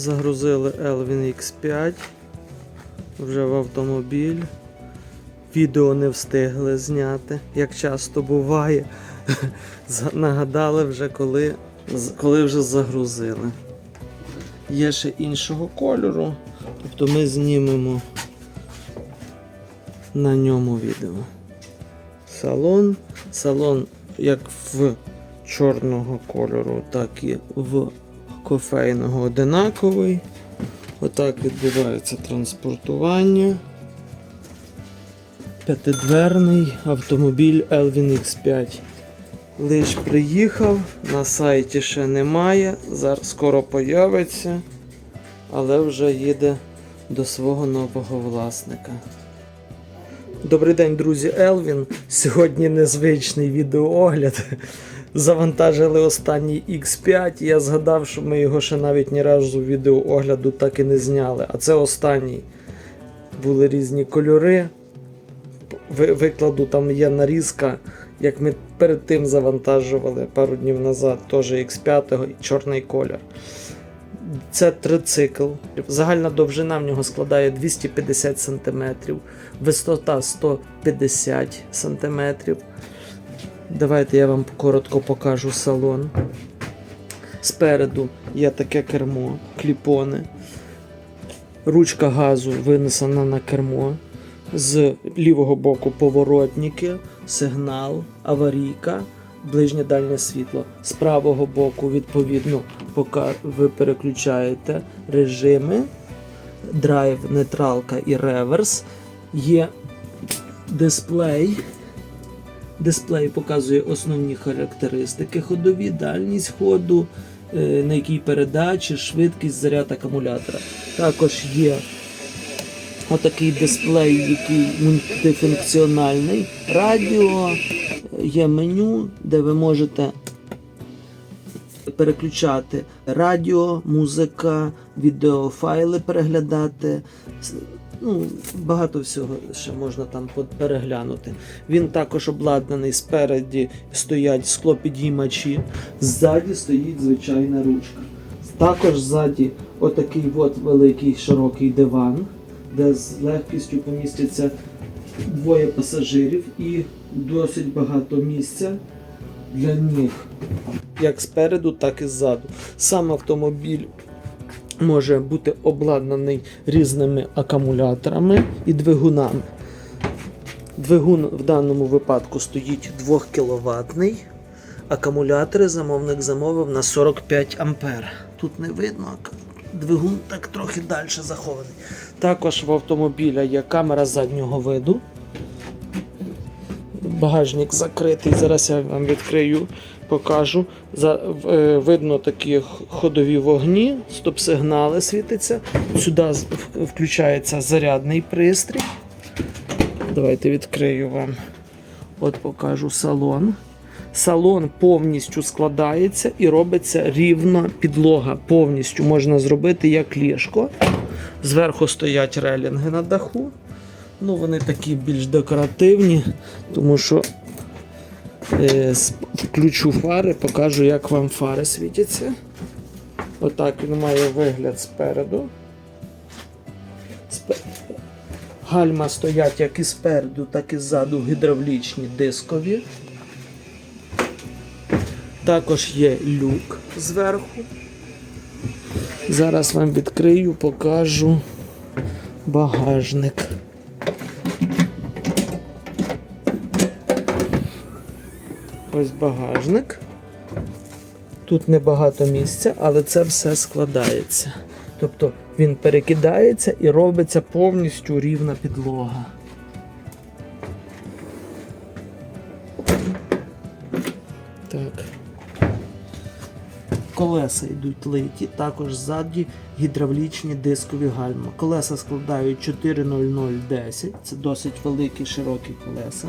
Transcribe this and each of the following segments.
Загрузили Elvin X5 вже в автомобіль. Відео не встигли зняти, як часто буває. Нагадали вже коли, коли вже загрузили. Є ще іншого кольору, тобто ми знімемо на ньому відео. Салон. Салон як в чорного кольору, так і в кофейного одинаковий. Отак відбувається транспортування. П'ятидверний автомобіль Elvin X5. Лиш приїхав, на сайті ще немає, зараз скоро появиться, але вже їде до свого нового власника. Добрий день, друзі, Елвін. Сьогодні незвичний відеоогляд. Завантажили останній X5. Я згадав, що ми його ще навіть ні разу відеоогляду так і не зняли. А це останній. Були різні кольори. Викладу, там є нарізка, як ми перед тим завантажували пару днів назад, теж X5 і чорний колір. Це трицикл. Загальна довжина в нього складає 250 см, висота 150 см. Давайте я вам коротко покажу салон. Спереду є таке кермо, кліпони. Ручка газу винесена на кермо. З лівого боку поворотники, сигнал, аварійка, ближнє дальнє світло. З правого боку, відповідно, поки ви переключаєте режими, драйв, нейтралка і реверс. Є дисплей. Дисплей показує основні характеристики, ходові, дальність ходу, е, на якій передачі, швидкість, заряд акумулятора. Також є отакий дисплей, який мультифункціональний. Радіо, є меню, де ви можете переключати радіо, музика, відеофайли переглядати. Ну, багато всього ще можна там переглянути. Він також обладнаний спереді стоять склопідіймачі, ззаді стоїть звичайна ручка. Також ззаді отакий от великий широкий диван, де з легкістю помістяться двоє пасажирів і досить багато місця для ніг. Як спереду, так і ззаду. Сам автомобіль може бути обладнаний різними акумуляторами і двигунами. Двигун в даному випадку стоїть 2 кВт. Акумулятори замовник замовив на 45 А. Тут не видно, а двигун так трохи далі захований. Також в автомобіля є камера заднього виду. Багажник закритий. Зараз я вам відкрию, покажу. За, е, видно такі ходові вогні, стоп-сигнали світиться. Сюди включається зарядний пристрій. Давайте відкрию вам. От покажу салон. Салон повністю складається і робиться рівна підлога. Повністю можна зробити як ліжко. Зверху стоять релінги на даху. Ну, вони такі більш декоративні, тому що е, включу фари, покажу, як вам фари світяться. Отак він має вигляд спереду. Гальма стоять як і спереду, так і ззаду гідравлічні дискові. Також є люк зверху. Зараз вам відкрию, покажу багажник. Ось багажник. Тут небагато місця, але це все складається. Тобто він перекидається і робиться повністю рівна підлога. Так. Колеса йдуть литі, також ззаді гідравлічні дискові гальма. Колеса складають 40010, це досить великі широкі колеса.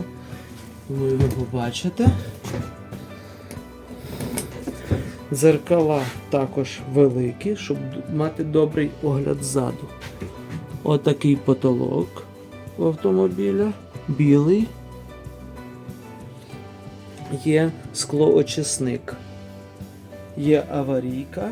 Ви його побачите. Зеркала також великі, щоб мати добрий огляд ззаду. Отакий потолок у автомобіля, білий. Є склоочисник. Є аварійка.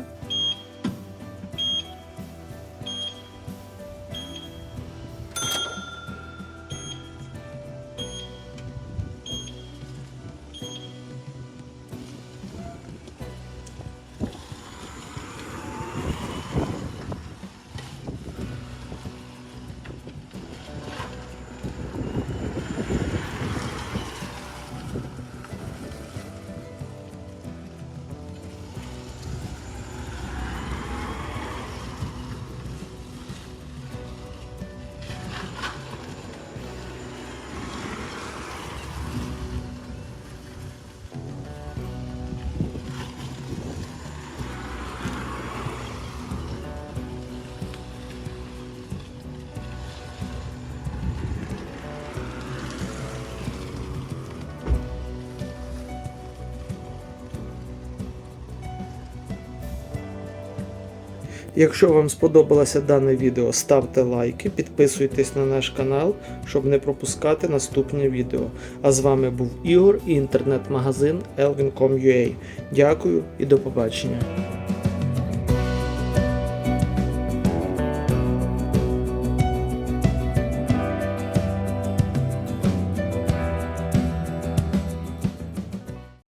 Якщо вам сподобалося дане відео, ставте лайки, підписуйтесь на наш канал, щоб не пропускати наступні відео. А з вами був Ігор і інтернет-магазин elvin.com.ua. Дякую і до побачення.